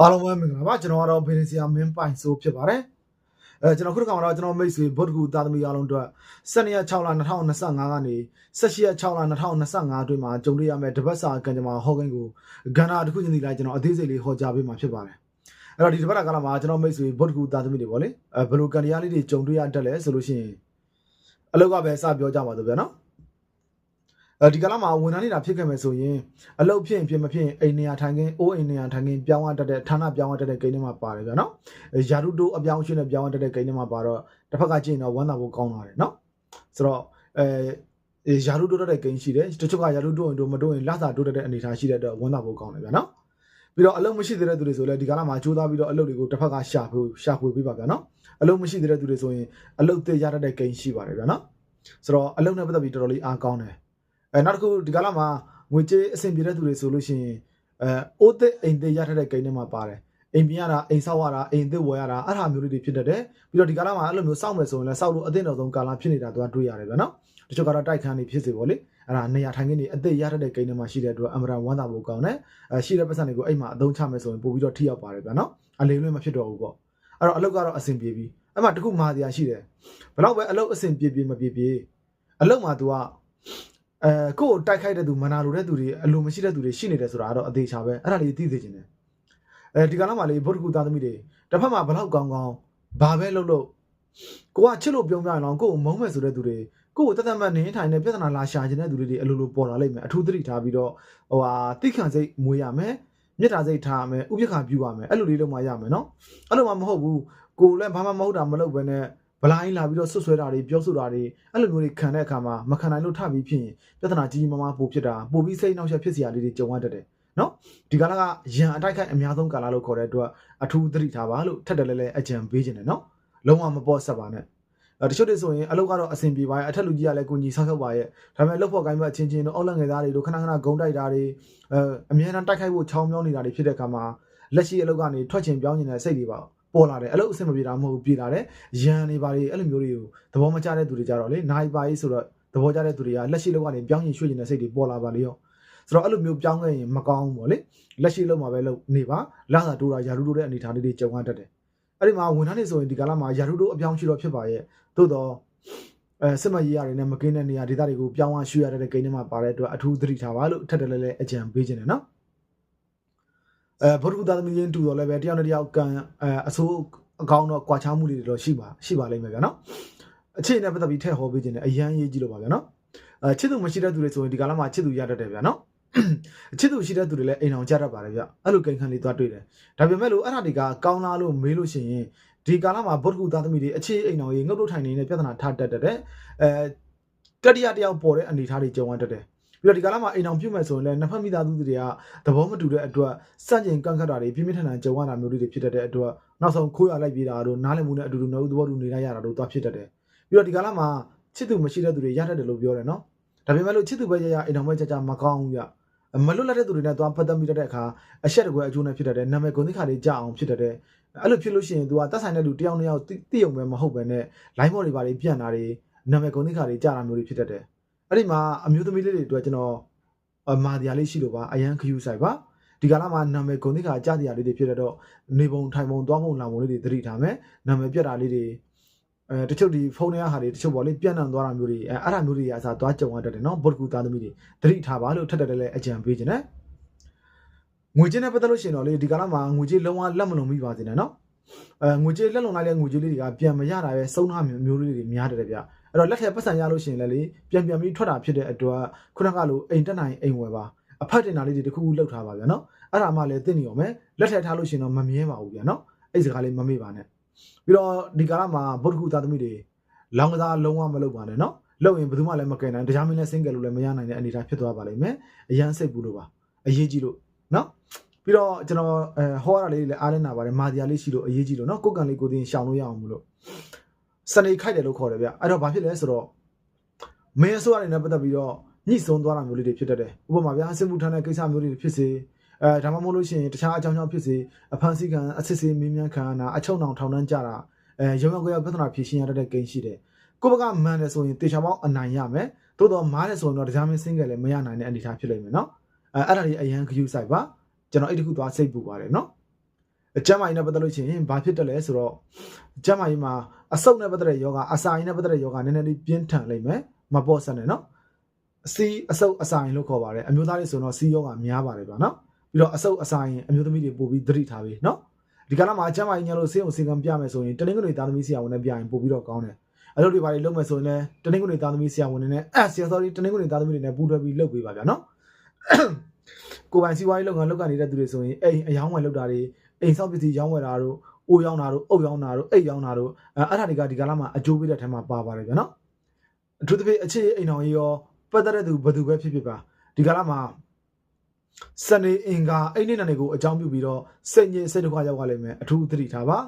အားလုံးပဲမင်္ဂလာပါကျွန်တော်ကတော့ဘေးရင်စီယာမင်းပိုင်ဆိုဖြစ်ပါတယ်အဲကျွန်တော်ခုတစ်ခါမှာတော့ကျွန်တော်မိတ်ဆွေဗုဒ္ဓဂူသားသမီးအားလုံးအတွက်12ရက်6လ2025ကနေ18ရက်6လ2025အတွင်းမှာကြုံတွေ့ရမယ့်တပတ်စာကံကြမ္မာဟောကိန်းကိုကဏ္ဍတစ်ခုချင်းစီလိုက်ကျွန်တော်အသေးစိတ်လေးဟောကြားပေးမှာဖြစ်ပါတယ်အဲ့တော့ဒီတပတ်ကာလမှာကျွန်တော်မိတ်ဆွေဗုဒ္ဓဂူသားသမီးတွေပေါ့လေအဲဘယ်လိုကံတရားလေးတွေကြုံတွေ့ရတတ်လဲဆိုလို့ရှိရင်အလောက်ကပဲစပြောကြပါတော့ဗျာနော်အဲ ဒီကလာမှာဝန်ထမ်းနေတာဖြစ်ခဲ့မယ်ဆိုရင်အလုပ်ဖြစ်ရင်ဖြစ်မဖြစ်ရင်အိမ်နေရာထိုင်ခင်းအိုးအိမ်နေရာထိုင်ခင်းပြောင်းရတတ်တဲ့ဌာနပြောင်းရတတ်တဲ့ကိန်းတွေမှာပါတယ်ဗျာနော်ယာရုတိုးအပြောင်းအရွှေ့နဲ့ပြောင်းရတတ်တဲ့ကိန်းတွေမှာပါတော့တစ်ဖက်ကကြည့်ရင်တော့ဝမ်းသာဖို့ကောင်းလာတယ်နော်ဆိုတော့အဲယာရုတိုးတတ်တဲ့ကိန်းရှိတယ်တချို့ကယာရုတိုးရင်တို့မတိုးရင်လစာတိုးတတ်တဲ့အနေအထားရှိတဲ့အတွက်ဝမ်းသာဖို့ကောင်းတယ်ဗျာနော်ပြီးတော့အလုပ်မရှိသေးတဲ့သူတွေဆိုလည်းဒီကာလမှာကြိုးစားပြီးတော့အလုပ်တွေကိုတစ်ဖက်ကရှာဖွေရှာဖွေပေးပါဗျာနော်အလုပ်မရှိသေးတဲ့သူတွေဆိုရင်အလုပ်သေးရတတ်တဲ့ကိန်းရှိပါတယ်ဗျာနော်ဆိုတော့အလုပ်နဲ့ပတ်သက်ပြီးတော်တော်လေးအားကောင်းတယ် အဲနောက်တစ်ခုဒီကာလမှာငွေကြေးအဆင်ပြေတဲ့သူတွေဆိုလို့ရှိရင်အဲအိုးသက်အိမ်သက်ရထားတဲ့ကိန်းတွေမှာပါတယ်အိမ်ပြင်ရတာအိမ်ဆောက်ရတာအိမ်သက်ဝယ်ရတာအဲ့ဒါမျိုးလေးတွေဖြစ်တတ်တယ်ပြီးတော့ဒီကာလမှာအဲ့လိုမျိုးစောက်မယ်ဆိုရင်လည်းစောက်လို့အသင့်တော်ဆုံးကာလဖြစ်နေတာသူကတွေးရတယ်ဗျာနော်တချို့ကတော့တိုက်ခန်းနေဖြစ်စေပေါ့လေအဲ့ဒါနေရာထိုင်ခင်းနေအသက်ရထားတဲ့ကိန်းတွေမှာရှိတဲ့အတွက်အမရဝမ်းသာဖို့ကောင်းတယ်အဲရှိတဲ့ပတ်စံတွေကိုအိမ်မှာအသုံးချမယ်ဆိုရင်ပို့ပြီးတော့ထိရောက်ပါတယ်ဗျာနော်အလေးလွင့်မဖြစ်တော့ဘူးပေါ့အဲ့တော့အလုပ်ကတော့အဆင်ပြေပြီအဲ့မှာတခုမာတရားရှိတယ်ဘယ်တော့ပဲအလုပ်အဆင်ပြေပြေမပြေပြေအလုပ်မှာ तू က အဲကိုယ့်ကိုတိုက်ခိုက်တဲ့သူမနာလိုတဲ့သူတွေအလိုမရှိတဲ့သူတွေရှိနေတယ်ဆိုတာကတော့အသေးချာပဲအဲ့ဒါလေးသိသိချင်တယ်အဲဒီကလာမှလေဗုဒ္ဓဂူသားသမီးတွေတစ်ဖက်မှာဘလောက်ကောင်းကောင်းဘာပဲလုပ်လို့ကိုကချစ်လို့ပြုံးပြရင်တော့ကိုယ့်ကိုမုန်းမဲ့ဆိုတဲ့သူတွေကိုယ့်ကိုတသက်မှတ်နေထိုင်နေပြဿနာလာရှာခြင်းတဲ့သူတွေတွေအလိုလိုပေါ်လာလိမ့်မယ်အထူးသတိထားပြီးတော့ဟိုဟာတိခန့်စိတ်မွေးရမယ်မေတ္တာစိတ်ထားရမယ်ဥပ္ပခါပြုရမယ်အဲ့လိုလေးလုပ်မှရမယ်နော်အဲ့လိုမှမဟုတ်ဘူးကိုလည်းဘာမှမဟုတ်တာမလုပ်ဘဲနဲ့ ဗလိုင်းလာပြီးတော့ဆွဆွဲတာတွေပြောဆိုတာတွေအဲ့လိုမျိုးတွေခံတဲ့အခါမှာမခံနိုင်လို့ထပြီးဖြစ်ရင်ပြဿနာကြီးကြီးမားမားပိုဖြစ်တာပိုပြီးစိတ်နှောက်ယှက်ဖြစ်စရာလေးတွေကြုံရတတ်တယ်နော်ဒီကာလကရန်အတိုက်ခိုက်အများဆုံးကာလလို့ခေါ်တဲ့အတွက်အထူးသတိထားပါလို့ထက်တယ်လဲလဲအကြံပေးခြင်းတယ်နော်လုံးဝမပေါ့ဆက်ပါနဲ့အဲတချို့တွေဆိုရင်အလုပ်ကတော့အဆင်ပြေပါရဲ့အထက်လူကြီးကလည်းကိုကြီးဆောက်ရှောက်ပါရဲ့ဒါပေမဲ့လုပ်ဖို့ကိုင်းဘက်ချင်းချင်းတို့အောက်လက်ငယ်သားတွေတို့ခဏခဏဂုံတိုက်တာတွေအဲအများအားတိုက်ခိုက်ဖို့ချောင်းမြောင်းနေတာတွေဖြစ်တဲ့အခါမှာလက်ရှိအလုပ်ကနေထွက်ချင်ပြောင်းနေတဲ့စိတ်တွေပါ ပေါ်လာတယ်အလုပ်အဆင်မပြေတာမဟုတ်ဘူးပြေလာတယ်ရန်နေပါလေအဲ့လိုမျိုးတွေကိုသဘောမကျတဲ့သူတွေကြတော့လေနိုင်ပါရေးဆိုတော့သဘောကျတဲ့သူတွေကလက်ရှိအလုပ်ကနေပြောင်းရင်ရွှေ့နေတဲ့စိတ်တွေပေါ်လာပါလေရောဆိုတော့အဲ့လိုမျိုးပြောင်းခဲ့ရင်မကောင်းဘူးပေါ့လေလက်ရှိအလုပ်မှာပဲလုပ်နေပါလာသာတိုးတာယာရုတိုးတဲ့အနေအထားလေးတွေကြုံရတတ်တယ်အဲ့ဒီမှာဝန်ထမ်းတွေဆိုရင်ဒီကာလမှာယာရုတိုးအပြောင်းရှိတော့ဖြစ်ပါရဲ့သို့တော့အဲစစ်မရေးရတယ်နဲ့မကင်းတဲ့နေရာဒေသတွေကိုပြောင်းအောင်ရွှေ့ရတဲ့ကိန်းတွေမှာပါတဲ့အတွက်အထူးသတိထားပါလို့ထပ်တယ်လဲလဲအကြံပေးခြင်းတယ်နော် အဲဗုဒ္ဓဂူသားသမီးချင်းတူတော့လည်းပဲတယောက်နဲ့တယောက်ကံအဲအဆိုးအကောင်းတော့ကွာခြားမှုတွေတော့ရှိပါရှိပါလိမ့်မယ်ဗျာနော်အခြေအနေပတ်သက်ပြီးထည့်ဟောပေးခြင်းတယ်အရန်ရေးကြည့်လို့ပါဗျာနော်အဲချစ်သူမရှိတဲ့သူတွေဆိုရင်ဒီကာလမှာချစ်သူရတတ်တယ်ဗျာနော်ချစ်သူရှိတဲ့သူတွေလည်းအိမ်အောင်ကြတတ်ပါတယ်ဗျအဲ့လိုကိန်းခန်းလေးသွားတွေ့တယ်ဒါပေမဲ့လို့အဲ့ဒါတွေကကောင်းလားလို့မေးလို့ရှိရင်ဒီကာလမှာဗုဒ္ဓဂူသားသမီးတွေအခြေအိမ်အောင်ရေးငုတ်တုတ်ထိုင်နေတဲ့ပြဿနာထားတတ်တဲ့အဲတတိယတယောက်ပေါ်တဲ့အနေအထားတွေကြုံရတတ်တယ် ပြီးတော့ဒီကာလမှာအိမ်အောင်ပြုတ်မဲ့ဆိုရင်လည်းနှစ်ဖက်မိသားစုတွေကသဘောမတူတဲ့အတွက်စန့်ကျင်ကန့်ခတ်တာတွေပြင်းပြင်းထန်ထန်ကြုံရတာမျိုးတွေဖြစ်တတ်တဲ့အတွက်နောက်ဆုံးခိုးရလိုက်ပြေးတာတို့နားလည်မှုနဲ့အတူတူနှုတ်သဘောတူနေလိုက်ရတာတို့သွားဖြစ်တတ်တယ်ပြီးတော့ဒီကာလမှာချစ်သူမရှိတဲ့သူတွေရတတ်တယ်လို့ပြောတယ်နော်ဒါပေမဲ့လို့ချစ်သူပဲရရအိမ်အောင်ပဲကြကြမကောင်းဘူးဗျမလွတ်လပ်တဲ့သူတွေနဲ့သွားဖတ်သက်မိတတ်တဲ့အခါအဆက်တကွယ်အကျိုးနဲ့ဖြစ်တတ်တယ်နာမည်ဂုဏ်သိက္ခာတွေကြအောင်ဖြစ်တတ်တယ်အဲ့လိုဖြစ်လို့ရှိရင် तू ကတက်ဆိုင်တဲ့လူတယောက်နှစ်ယောက်တိယုံပဲမဟုတ်ပဲနဲ့ line ဘော်တွေပါတွေပြန့်တာတွေနာမည်ဂုဏ်သိက္ခာတွေကြတာမျိုးတွေဖြစ်တတ်တယ် အဲ့ဒီမှာအမျိုးသမီးလေးတွေအတွက်ကျွန်တော်အမာတရားလေးရှိလို့ပါအရန်ခယူဆိုင်ပါဒီကာလမှာနာမည်ဂုဏ်သိက္ခာကြတရားလေးတွေဖြစ်တော့နေပုံထိုင်ပုံသွားပုံလာပုံလေးတွေသတိထားမယ်နာမည်ပြတ်တာလေးတွေအဲတချို့ဒီဖုန်းထဲဟာတွေတချို့ပေါ့လေပြန့်နှံ့သွားတာမျိုးတွေအဲအဲ့ဒါမျိုးတွေအစားသွားကြုံရတတ်တယ်နော်ဘုတ်ကူသားသမီးတွေသတိထားပါလို့ထက်တက်တယ်လဲအကြံပေးခြင်းနဲ့ငွေကြေးနဲ့ပတ်သက်လို့ရှိရင်တော့လေဒီကာလမှာငွေကြေးလုံးဝလက်မလုံမိပါစေနဲ့နော် အဲငွေကြေးလက်လုံလိုက်တဲ့ငွေကြေးလေးတွေကပြန်မရတာပဲစုံထားမျိုးမျိုးလေးတွေများတယ်ဗျအဲ့တော့လက်ထက်ပတ်စံရလို့ရှိရင်လည်းလေပြန်ပြန်ပြီးထွက်တာဖြစ်တဲ့အတွက်ခုနကလိုအိမ်တက်နိုင်အိမ်ဝယ်ပါအဖတ်တင်တာလေးတွေတခုခုလောက်ထားပါဗျာနော်အဲ့ဒါမှလည်းသိနေရောမယ်လက်ထက်ထားလို့ရှိရင်တော့မမြဲပါဘူးဗျာနော်အဲ့စကားလေးမမေ့ပါနဲ့ပြီးတော့ဒီကာလမှာဗုဒ္ဓဂုသားသမီးတွေလောင်ကစားလုံးဝမလုပ်ပါနဲ့နော်လုပ်ရင်ဘယ်သူမှလည်းမကင်နိုင်တရားမင်းလည်းစင်ကယ်လို့လည်းမရနိုင်တဲ့အနေအထားဖြစ်သွားပါလိမ့်မယ်အရန်စိတ်ဘူးလို့ပါအရေးကြီးလို့နော် ပြီးတော့ကျွန်တော်အဲဟောရတာလေးလည်းအားလင်းနာပါတယ်မာဒီယာလေးရှိလို့အရေးကြီးလို့နော်ကိုယ်ကန်လေးကိုသိရင်ရှောင်လို့ရအောင်မလို့စနေခိုက်တယ်လို့ခေါ်တယ်ဗျအဲ့တော့ဘာဖြစ်လဲဆိုတော့မင်းအစိုးရတွေနဲ့ပတ်သက်ပြီးတော့ညှိဆုံးသွားတာမျိုးလေးတွေဖြစ်တတ်တယ်ဥပမာဗျာစစ်မှုထမ်းတဲ့ကိစ္စမျိုးတွေဖြစ်စေအဲဒါမှမဟုတ်လို့ရှိရင်တခြားအကြောင်းကြောင့်ဖြစ်စေအဖန်ဆီးခံအစစ်စေးမင်းမြန်းခံနာအချုံအောင်ထောင်နှန်းကြတာအဲရုံရောက်ကြောက်ပြဿနာဖြေရှင်းရတဲ့ကိန်းရှိတယ်ကိုဘကမှန်တယ်ဆိုရင်တေချာပေါင်းအနိုင်ရမယ်သို့တော့မားတယ်ဆိုရင်တော့တရားမင်းစင်းကလည်းမရနိုင်တဲ့အနေအထားဖြစ်လိမ့်မယ်နော်အဲအဲ့ဒါကြီးအရန်ဂယူဆိုင်ပါ ကျွန်တော်အဲ့ဒီခုသွားစိတ်ပူပါတယ်နော်ကျမ်းမာရေးနဲ့ပတ်သက်လို့ရှိရင်ဘာဖြစ်တယ်လဲဆိုတော့ကျမ်းမာရေးမှာအဆုတ်နဲ့ပတ်သက်တဲ့ယောဂအစာရင်နဲ့ပတ်သက်တဲ့ယောဂနည်းနည်းလေးပြင်းထန်လိမ့်မယ်မပေါ့ဆက်နဲ့နော်အစီအဆုတ်အစာရင်လို့ခေါ်ပါတယ်အမျိုးသားတွေဆိုတော့စီယောဂများပါတယ်ဗျာနော်ပြီးတော့အဆုတ်အစာရင်အမျိုးသမီးတွေပို့ပြီးသတိထားပြီးနော်ဒီကလာမှာကျမ်းမာရေးညလို့ဆေးုံဆေးကံပြမယ်ဆိုရင်တနင်္ဂနွေသားသမီးဆရာဝန်နဲ့ပြရင်ပို့ပြီးတော့ကောင်းတယ်အလုပ်တွေဘာတွေလုပ်မယ်ဆိုရင်လည်းတနင်္ဂနွေသားသမီးဆရာဝန်တွေနဲ့အဲဆရာ sorry တနင်္ဂနွေသားသမီးတွေနဲ့ပူးတွဲပြီးလုပ်ပေးပါဗျာနော် ကိုယ်ပိုင်စီးပွားရေးလုပ်ငန်းလုပ်ကနေတဲ့သူတွေဆိုရင်အိမ်အယောင်းဝယ်လုပ်တာတွေအိမ်ဆောက်ပစ္စည်းရောင်းဝယ်တာတို့အိုးရောင်းတာတို့အုပ်ရောင်းတာတို့အိတ်ရောင်းတာတို့အဲအဲ့ဒါတွေကဒီကလာမှာအကျိုးပေးတဲ့ထဲမှာပါပါတယ်ဗျာနော်အထူးသဖြင့်အခြေအိမ်တော်ကြီးရောပတ်သက်တဲ့သူဘယ်သူပဲဖြစ်ဖြစ်ပါဒီကလာမှာစနေအင်္ဂါအိမ်နေနေကိုအကြောင်းပြုပြီးတော့စိတ်ညစ်စိတ်ဒုက္ခရောက်သွားလိမ့်မယ်အထူးသတိထားပါ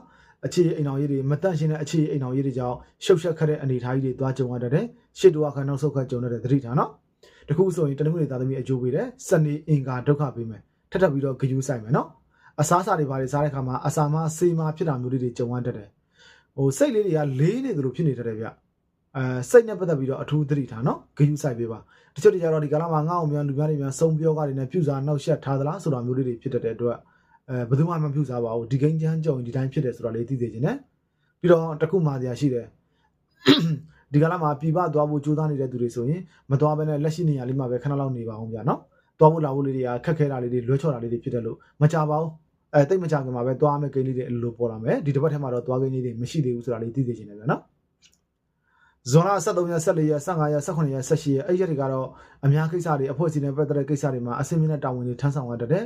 အခြေအိမ်တော်ကြီးတွေမတန့်ရှင်းတဲ့အခြေအိမ်တော်ကြီးတွေကြောင့်ရှုပ်ရှက်ခက်တဲ့အနေအထားကြီးတွေသွားကြုံရတတ်တယ်ရှစ်တူအခါနောက်ဆုတ်ခတ်ကြုံရတဲ့သတိထားနော် တခုဆိုရင်တနင်္ဂနွေသားသမီးအကျိုးပေးတယ်စနေအင်္ဂါဒုက္ခပေးမယ်ထပ်ထပ်ပြီးတော့ဂယူးဆိုင်မယ်နော်အစားအစာတွေဘာတွေစားတဲ့ခါမှာအစာမဆေးမဖြစ်တာမျိုးလေးတွေကြုံရတတ်တယ်ဟိုစိတ်လေးတွေကလေးနေသလိုဖြစ်နေတတ်တယ်ဗျအဲစိတ်နဲ့ပတ်သက်ပြီးတော့အထူးသတိထားနော်ဂယူးဆိုင်ပေးပါတချို့တွေကြတော့ဒီကာလမှာငါ့အောင်များလူများတွေများစုံပြောကားတွေနဲ့ပြုစားနှောက်ယှက်ထားသလားဆိုတာမျိုးလေးတွေဖြစ်တတ်တဲ့အတွက်အဲဘယ်သူမှမပြုစားပါဘူးဒီကိန်းချမ်းကြုံဒီတိုင်းဖြစ်တယ်ဆိုတာလေးသိသိချင်းနဲ့ပြီးတော့တစ်ခုမှစရာရှိတယ် ဒီကာလမှာပြပသွားဖို့ကြိုးစားနေတဲ့သူတွေဆိုရင်မသွားဘဲနဲ့လက်ရှိနေရာလေးမှာပဲခဏလောက်နေပါအောင်ဗျာနော်သွားဖို့လာဖို့လေးတွေကခက်ခဲတာလေးတွေလွှဲချော်တာလေးတွေဖြစ်တယ်လို့မကြပါဘူးအဲတိတ်မကြခင်မှာပဲသွားမယ်ကိန်းလေးတွေအလိုလိုပေါ်လာမယ်ဒီတစ်ပတ်ထဲမှာတော့သွားကိန်းလေးတွေမရှိသေးဘူးဆိုတာလေးသိသိချင်းနဲ့ဗျာနော်ဇွန်လ23ရက်14ရက်15ရက်18ရက်18ရက်အဲ့ဒီရက်တွေကတော့အများကိစ္စတွေအဖွဲ့အစည်းနဲ့ပတ်သက်တဲ့ကိစ္စတွေမှာအစင်းမြင့်တဲ့တာဝန်တွေထမ်းဆောင်ရတဲ့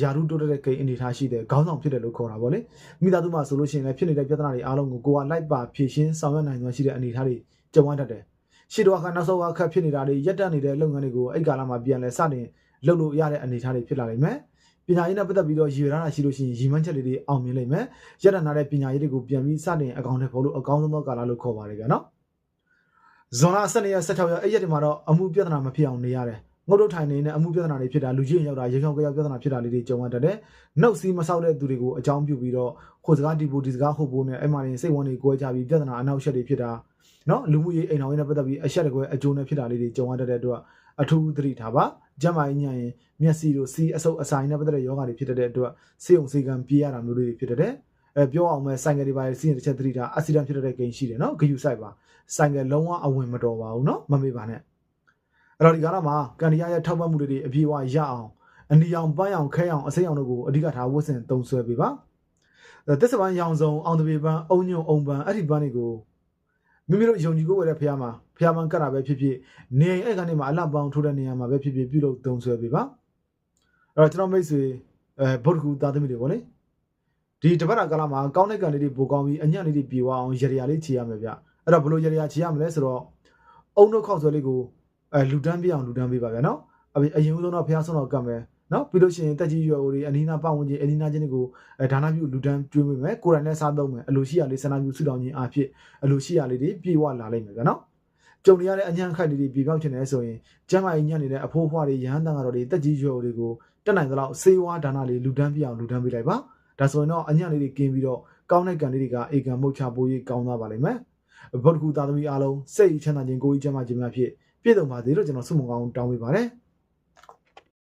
ယာရုတိုးတဲ့ကိန်းအနေထားရှိတဲ့ခေါင်းဆောင်ဖြစ်တယ်လို့ခေါ်တာပေါ့လေမိသားစုမှာဆိုလို့ရှိရင်လည်းဖြစ်နေတဲ့ပြဿနာတွေအားလုံးကိုကိုကလိုက်ပါဖြေရှင်းဆောင်ရွက်နိုင်စွမ်းရှိတဲ့အနေအထားတွေ ကြုံရတတ်တယ်ရှေ့တော့အခါနောက်ဆုံးအခါဖြစ်နေတာတွေရက်တက်နေတဲ့လုပ်ငန်းတွေကိုအဲ့ကာလမှာပြန်လဲစတင်လုပ်လို့ရတဲ့အနေအထားတွေဖြစ်လာလိမ့်မယ်ပညာရေးနဲ့ပတ်သက်ပြီးတော့ရည်ရတာရှိလို့ရှိရင်ရည်မှန်းချက်လေးတွေအောင်မြင်လိမ့်မယ်ရက်တနာတဲ့ပညာရေးတွေကိုပြန်ပြီးစတင်အကောင့်ထဲပေါ်လို့အကောင်းဆုံးသောကာလလို့ခေါ်ပါတယ်ဗျာနော်ဇွန်လ12ရက်16ရက်အဲ့ရက်ဒီမှာတော့အမှုပြဿနာမဖြစ်အောင်နေရတယ်ငုတ်တုတ်ထိုင်နေတဲ့အမှုပြဿနာတွေဖြစ်တာလူကြီးရောက်တာရေချောင်းကြောက်ပြဿနာဖြစ်တာလေးတွေကြုံရတတ်တယ်နှုတ်စီးမဆောက်တဲ့သူတွေကိုအကြောင်းပြုပြီးတော့ခိုစကားဒီပိုဒီစကားဟုတ်ဖို့နဲ့အဲ့မှာနေစိတ်ဝင်တွေကြွဲကြပြီးပြဿနာအနောက်ရှက်တွေဖြစ်တာ နော်လူမှုရေးအိမ်တော်ရေးနဲ့ပတ်သက်ပြီးအရှက်တကွဲအကျိုးနဲ့ဖြစ်တာလေးတွေကြုံရတတ်တဲ့အတွက်အထူးသတိထားပါကျမ်းမာရေးညံ့ရင်မျက်စိတို့စီးအဆုပ်အဆိုင်နဲ့ပတ်သက်တဲ့ယောဂတွေဖြစ်တဲ့အတွက်စေုံစေကံပြေးရတာမျိုးလေးတွေဖြစ်တဲ့အဲပြောအောင်မဲ့ဆိုင်ကယ်တွေပါစီးရင်တစ်ချက်သတိထားအက်ဆီဒန့်ဖြစ်တဲ့ကိန်းရှိတယ်နော်ဂယူဆိုင်ပါဆိုင်ကယ်လုံးဝအဝင်မတော်ပါဘူးနော်မမေ့ပါနဲ့အဲ့တော့ဒီကာလမှာကန်ဒီယာရဲ့ထောက်ပံ့မှုတွေအပြည့်အဝရအောင်အနီအောင်ပန်းအောင်ခဲအောင်အစိမ်းအောင်တို့ကိုအဓိကထားဝတ်ဆင်သုံးဆွဲပေးပါသစ္စာပန်းရောင်စုံအောင်တပေပန်းအုံညုံအုံပန်းအဲ့ဒီပန်းတွေကို မိမိတို့ယုံကြည်ကိုယ်ရတဲ့ဖះမှာဖះပန်းကတ်တာပဲဖြစ်ဖြစ်နေအိမ်အဲ့ကနေမှာအလှပန်းထိုးတဲ့နေရာမှာပဲဖြစ်ဖြစ်ပြုလုပ်သုံးဆွဲပေးပါအဲ့တော့ကျွန်တော်မိတ်ဆွေအဲဗုဒ္ဓကူသားသမီးတွေပေါ့လေဒီတပတ်တာကာလမှာကောင်းတဲ့ကံလေးတွေပိုကောင်းပြီးအညံ့လေးတွေပြေဝအောင်ရရလေးခြေရမယ်ဗျအဲ့တော့ဘလို့ရရခြေရမလဲဆိုတော့အုံတို့ခောက်ဆွဲလေးကိုအဲလူတန်းပြအောင်လူတန်းပေးပါဗျာနော်အပြင်အရင်ဆုံးတော့ဖះဆုံးတော့ကတ်မယ် နော်ပြီးလို့ရှိရင်တက်ကြီးရွယ်အိုတွေအနီးနားပတ်ဝန်းကျင်အနီးနားချင်းတွေကိုအဲဒါနပြုလူတန်းကျွေးမိမယ်ကိုယ်တိုင်နဲ့စားသုံးမယ်အလိုရှိရလေးဆန္ဒပြုဆုတောင်းခြင်းအဖြစ်အလိုရှိရလေးတွေပြေဝလာလိမ့်မယ်ဗျာနော်ကြုံရတဲ့အညံ့ခိုက်လေးတွေပြေပေါက်ချင်တယ်ဆိုရင်ကျမ်းမာရေးညံ့နေတဲ့အဖိုးဖွားတွေရဟန်းတန်ကတော့တွေတက်ကြီးရွယ်အိုတွေကိုတက်နိုင်သလောက်စေဝါဒါနလေးလူတန်းပြအောင်လူတန်းပေးလိုက်ပါဒါဆိုရင်တော့အညံ့လေးတွေကင်းပြီးတော့ကောင်းတဲ့ကံလေးတွေကအေကံမုတ်ချပိုးရေးကောင်းသွားပါလိမ့်မယ်ဗုဒ္ဓကူသားသမီးအားလုံးစိတ်ချမ်းသာခြင်းကိုယ်ကြီးချမ်းသာခြင်းများဖြင့်ပြည့်စုံပါစေလို့ကျွန်တော်ဆုမွန်ကောင်းတောင်းပေးပါတယ်